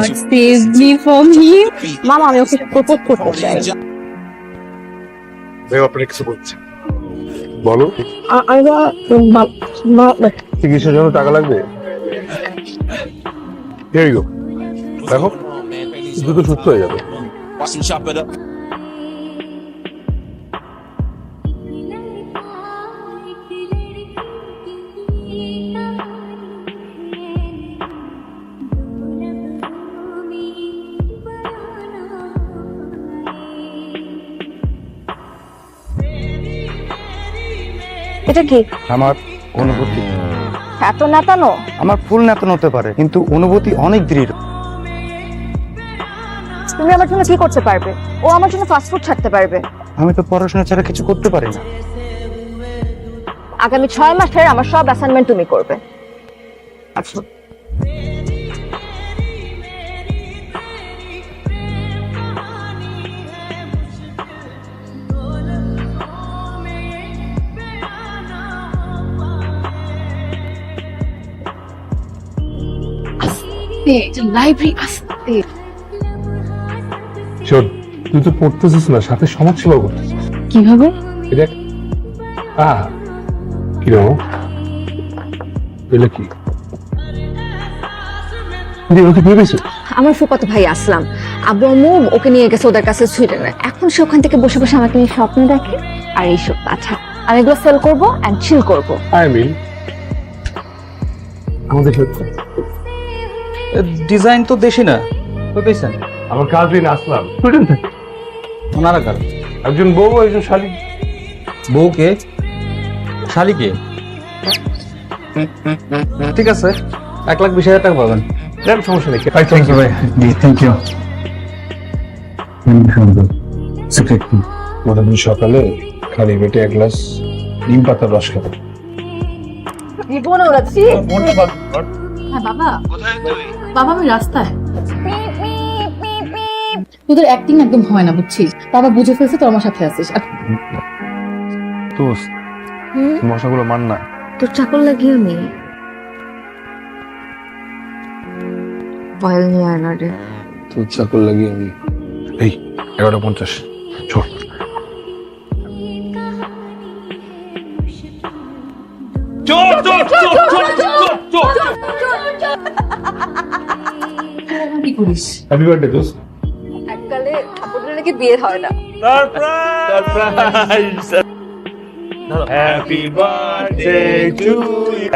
Save me from him. মামা আমি ওকে propose করতে চাই। ভাই আপনার কিছু বলছে বলো। মা- মা- চিকিৎসার জন্য টাকা লাগবে? Here you go. দেখো। দ্রুত সুস্থ হয়ে যাবে। এটা কি? আমার অনুভূতি। এত নেতানো? আমার ফুল নাতানো হতে পারে কিন্তু অনুভূতি অনেক দৃঢ়। তুমি আমার জন্য কি করতে পারবে? ও আমার জন্য ফাস্টফুড ছাড়তে পারবে। আমি তো পড়াশোনা ছাড়া কিছু করতে পারি না। আগামী ছয় মাসের আমার সব অ্যাসাইনমেন্ট তুমি করবে। আচ্ছা। লাইব্রেরি আসতে। শোন তুই তো পড়তেছিস না সাথে সমাজসেবা করতেছিস। কীভাবে? দেখ। আহ কি? রকম এগুলো কি ওকে আমার ফুপাতো ভাই আসলাম। আব্বু আম্মু ওকে নিয়ে গেছে ওদের কাছে সুইডেনে এখন সে ওখান থেকে বসে বসে আমাকে নিয়ে স্বপ্ন দেখে আর এইসব আচ্ছা আমি এগুলো সেল করব অ্যান্ড চিল করব। আই মিন আমাদের সত্যি ডিজাইন তো দেশি না তো পেয়েছেন আমার কাজিন আসলাম। সুইডেন থেকে। ওনারা কার? একজন বউ একজন শালী। বউকে শালিকে ঠিক আছে এক লাখ বিশ হাজার টাকা পাবেন। দেন সমস্যা নেই। থ্যাংক ইউ ভাই। জি থ্যাংক ইউ প্রতিদিন সকালে খালি পেটে এক গ্লাস নিম পাতার রস খাব। জীবন হ্যাঁ বাবা। বাবা আমি রাস্তায় তোদের অ্যাক্টিং একদম হয় না বুঝছিস বাবা বুঝে ফেলছে তোর আমার সাথে আছিস আর দোস্ত মশাগুলো মান না তোর চাকর লাগিয়ে আমি অয়েল নিয়ে আয় না রে তোর চাকর লাগিয়ে আমি এই এগারোটা পঞ্চাশ চল কি করিস হ্যাপি বার্থডে দোস্ত। এককালে কাপড় নাকি বিয়ে হয় না। Happy birthday to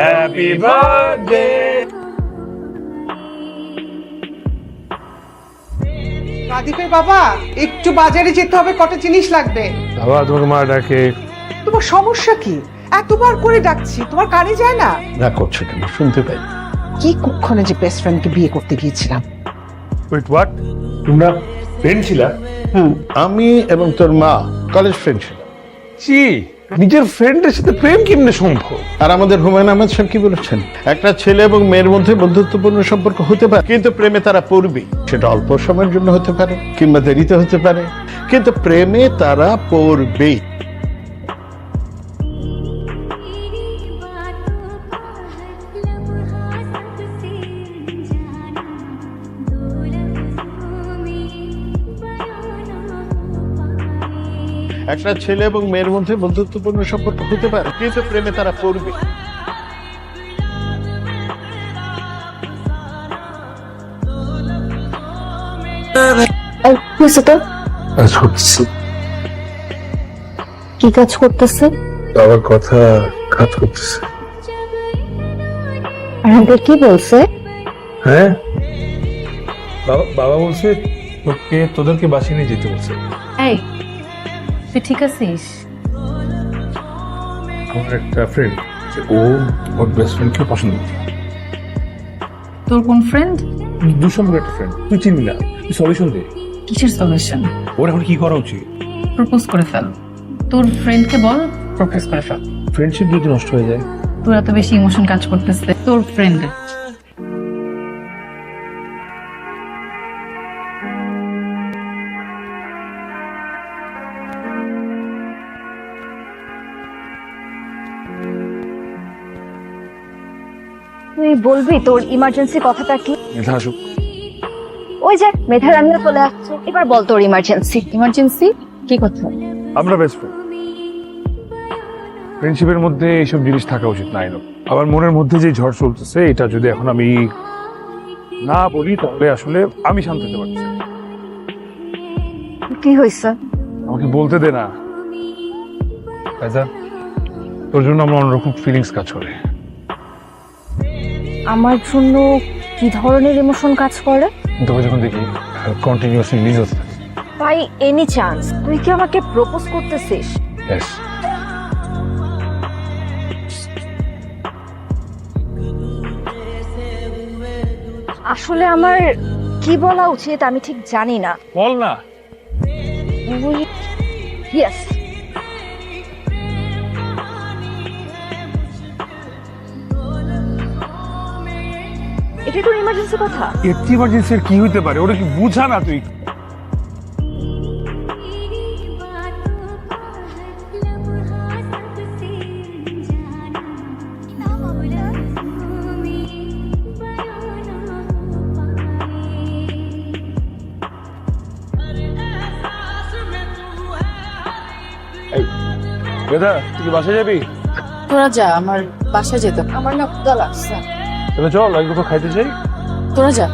happy birthday রাদীপের বাবা একটু বাজারে যেতে হবে কটা জিনিস লাগবে। বাবা তোমাকে মা ডাকে। তোমার সমস্যা কি? এতবার করে ডাকছি তোমার কানে যায় না? না করছ কেন? শুনতে পাই। কি কুক্ষণে যে বেস্ট ফ্রেন্ডকে বিয়ে করতে গিয়েছিলাম। ওয়েট হোয়াট তোমরা ফ্রেন্ড ছিলা? আমি এবং তোর মা কলেজ ফ্রেন্ড ছিল জি নিজের ফ্রেন্ডের সাথে প্রেম কেমনে সম্ভব? আর আমাদের হুমায়ুন আহমেদ সাহেব কি বলেছেন? একটা ছেলে এবং মেয়ের মধ্যে বন্ধুত্বপূর্ণ সম্পর্ক হতে পারে কিন্তু প্রেমে তারা পড়বেই। সেটা অল্প সময়ের জন্য হতে পারে কিংবা দেরিতে হতে পারে কিন্তু প্রেমে তারা পড়বেই। একটা ছেলে এবং মেয়ের মধ্যে বন্ধুত্বপূর্ণ সম্পর্ক হতে পারে কিন্তু প্রেমে তারা পড়বে। কি কাজ করতেছে। বাবার কথা কাজ করতেছে। আর আঙ্কেল কি বলছে? হ্যাঁ? বাবা বাবা বলছে তোকে তোদেরকে বাসিয়ে নিয়ে যেতে বলছে। এই তুই ঠিক আছিস? আমার একটা ফ্রেন্ড ও ওর বেস্ট ফ্রেন্ডকে পছন্দ করে তোর কোন ফ্রেন্ড দুসম্পর্ক একটা ফ্রেন্ড তুই চিনবি না তুই সলিউশন দে। কিসের সলিউশন ওর এখন কি করা উচিত? প্রপোজ করে ফেল। তোর ফ্রেন্ডকে বল প্রপোজ করে ফেল। ফ্রেন্ডশিপ যদি নষ্ট হয়ে যায়। তোর এত বেশি ইমোশন কাজ করতেছে। তোর ফ্রেন্ড বলবি তোর ইমার্জেন্সি কথাটা কি? মেধা আসুক। ওই যে মেধার আমিও চলে আসছে। এবার বল তোর ইমার্জেন্সি ইমার্জেন্সি কি কথা? আমরা বেস্ট ফ্রেন্ড ফ্রেন্ডশিপের মধ্যে এইসব জিনিস থাকা উচিত না এলো আবার মনের মধ্যে যে ঝড় চলতেছে এটা যদি এখন আমি না বলি তাহলে আসলে আমি শান্ত হতে পারছি কি হয়েছে? আমাকে বলতে দে না। তোর জন্য আমার অন্যরকম ফিলিংস কাজ করে। আমার জন্য কি ধরনের ইমোশন কাজ করে? তোকে যখন দেখি কন্টিনিউয়াসলি হতে থাকে বাই এনি চান্স তুই কি আমাকে প্রপোজ করতেছিস? Yes. আসলে আমার কি বলা উচিত আমি ঠিক জানি না। বল না। ইয়েস এটা তোর ইমার্জেন্সি কথা? এত ইমার্জেন্সি কি হইতে পারে? ওটা কি বুঝা না তুই? বেদা তুই কি বাসায় যাবি? তোরা যা আমার বাসায় যেত আমার না ক্ষুধা লাগছে তাহলে চল আগে কোথাও খাইতে চাই তোরা যা।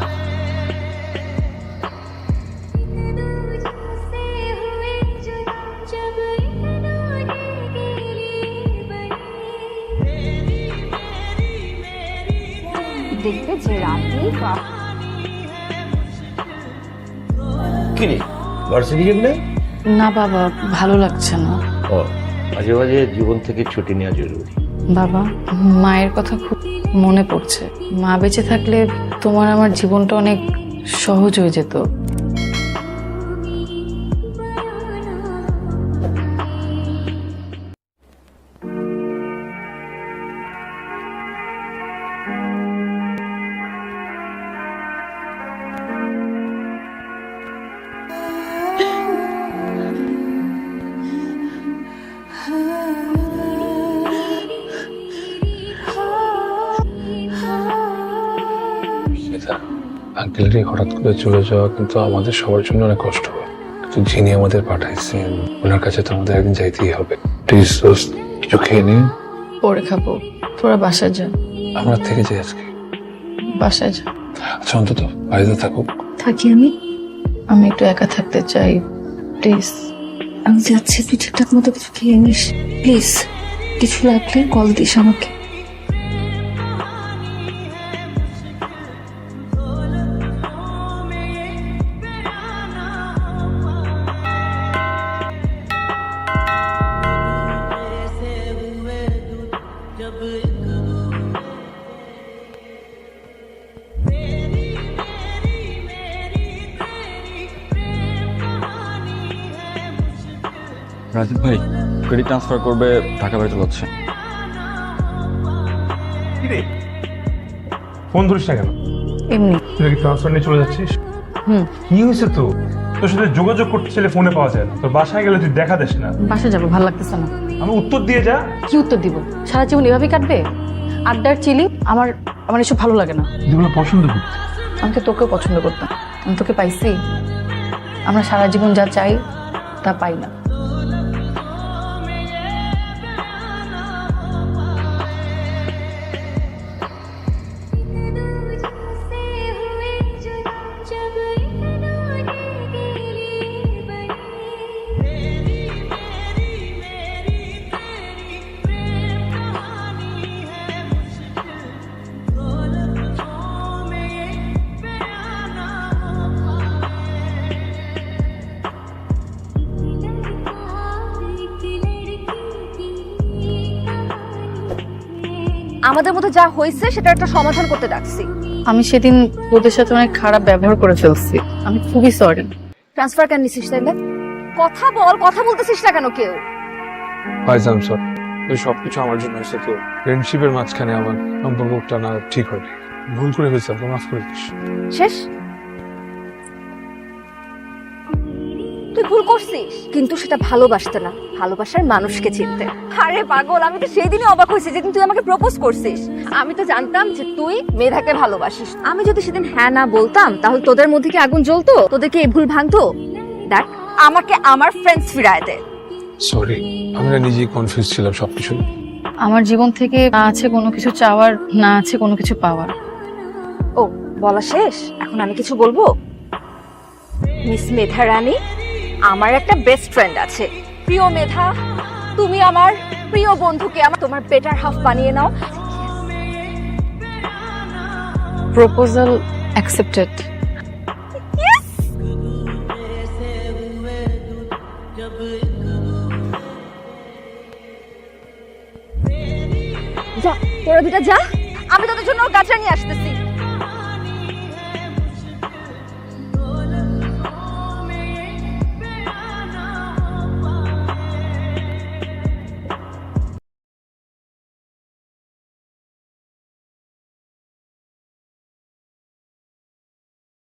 দেখবে যে রাতে কিরে ভার্সিটি যাবি না না বাবা ভালো লাগছে না। ও মাঝে মাঝে জীবন থেকে ছুটি নেওয়া জরুরি। বাবা মায়ের কথা খুব মনে পড়ছে। মা বেঁচে থাকলে তোমার আমার জীবনটা অনেক সহজ হয়ে যেত। আঙ্কেলের হঠাৎ করে চলে যাওয়া কিন্তু আমাদের সবার জন্য অনেক কষ্ট হয়। কিন্তু যিনি আমাদের পাঠাইছেন ওনার কাছে তো আমাদের একদিন যাইতেই হবে। প্লিজ দোস্ত কিছু খেয়ে নিন পরে খাব। তোরা বাসায় যা। আমরা থেকে যাই আজকে। বাসায় যা। আচ্ছা অন্তত বাড়িতে থাকুক। থাকি আমি। আমি একটু একা থাকতে চাই। প্লিজ আমি যাচ্ছি তুই ঠিকঠাক মতো কিছু খেয়ে নিস। প্লিজ কিছু লাগলে কল দিস আমাকে। রাজীব ভাই ক্রেডিট ট্রান্সফার করবে টাকা বের চলাচ্ছে কিরে ফোন ধরিস না কেন? এমনি। তুই কি ট্রান্সফার নিয়ে চলে যাচ্ছিস? হুম। কি হয়েছে তো? তোর সাথে যোগাযোগ করতে চাইলে ফোনে পাওয়া যায় না। তোর বাসায় গেলে তুই দেখা দেস না। বাসায় যাব ভালো লাগতেছে না। আমি উত্তর দিয়ে যা। কি উত্তর দিব? সারা জীবন এভাবেই কাটবে? আড্ডার চিলি আমার আমার এসব ভালো লাগে না। যেগুলো পছন্দ করতে আমি তো তোকেও পছন্দ করতাম। আমি তোকে পাইছি। আমরা সারা জীবন যা চাই তা পাই না। আমাদের মধ্যে যা হয়েছে সেটা একটা সমাধান করতে ডাকছি। আমি সেদিন তোদের সাথে অনেক খারাপ ব্যবহার করে ফেলছি। আমি খুবই সরি ট্রান্সফার কেন নিছিস তাইলে কথা বল কথা বলতেছিস না কেন কেউ? ফাইজাম স্যার ওই সবকিছু আমার জন্য হয়েছে তো। ফ্রেন্ডশিপের মাঝখানে আমার সম্পর্কটা না ঠিক হয়নি। ভুল করে ফেলছি আমাকে মাফ করে দিস। শেষ? তুই ভুল করছিস। কিন্তু সেটা ভালোবাসতে না ভালোবাসার মানুষকে চিনতে। আরে পাগল আমি তো সেই দিনই অবাক হয়েছি যেদিন তুই আমাকে প্রপোজ করছিস। আমি তো জানতাম যে তুই মেধাকে ভালোবাসিস। আমি যদি সেদিন হ্যাঁ না বলতাম তাহলে তোদের মধ্যে কি আগুন জ্বলতো? তোদেরকে এই ভুল ভাঙতো? দেখ। আমাকে আমার ফ্রেন্ডস ফিরায় দে। সরি আমি না নিজেই কনফিউজ ছিলাম সবকিছু। আমার জীবন থেকে না আছে কোনো কিছু চাওয়ার না আছে কোনো কিছু পাওয়ার। ও বলা শেষ? এখন আমি কিছু বলব? মিস মেধা রানী আমার একটা বেস্ট ফ্রেন্ড আছে। প্রিয় মেধা তুমি আমার প্রিয় বন্ধুকে আমার তোমার বেটার হাফ বানিয়ে নাও। প্রপোজাল অ্যাকসেপ্টেড যা তোরা দুটা যা। আমি তোদের জন্য গাছটা নিয়ে আসতেছি।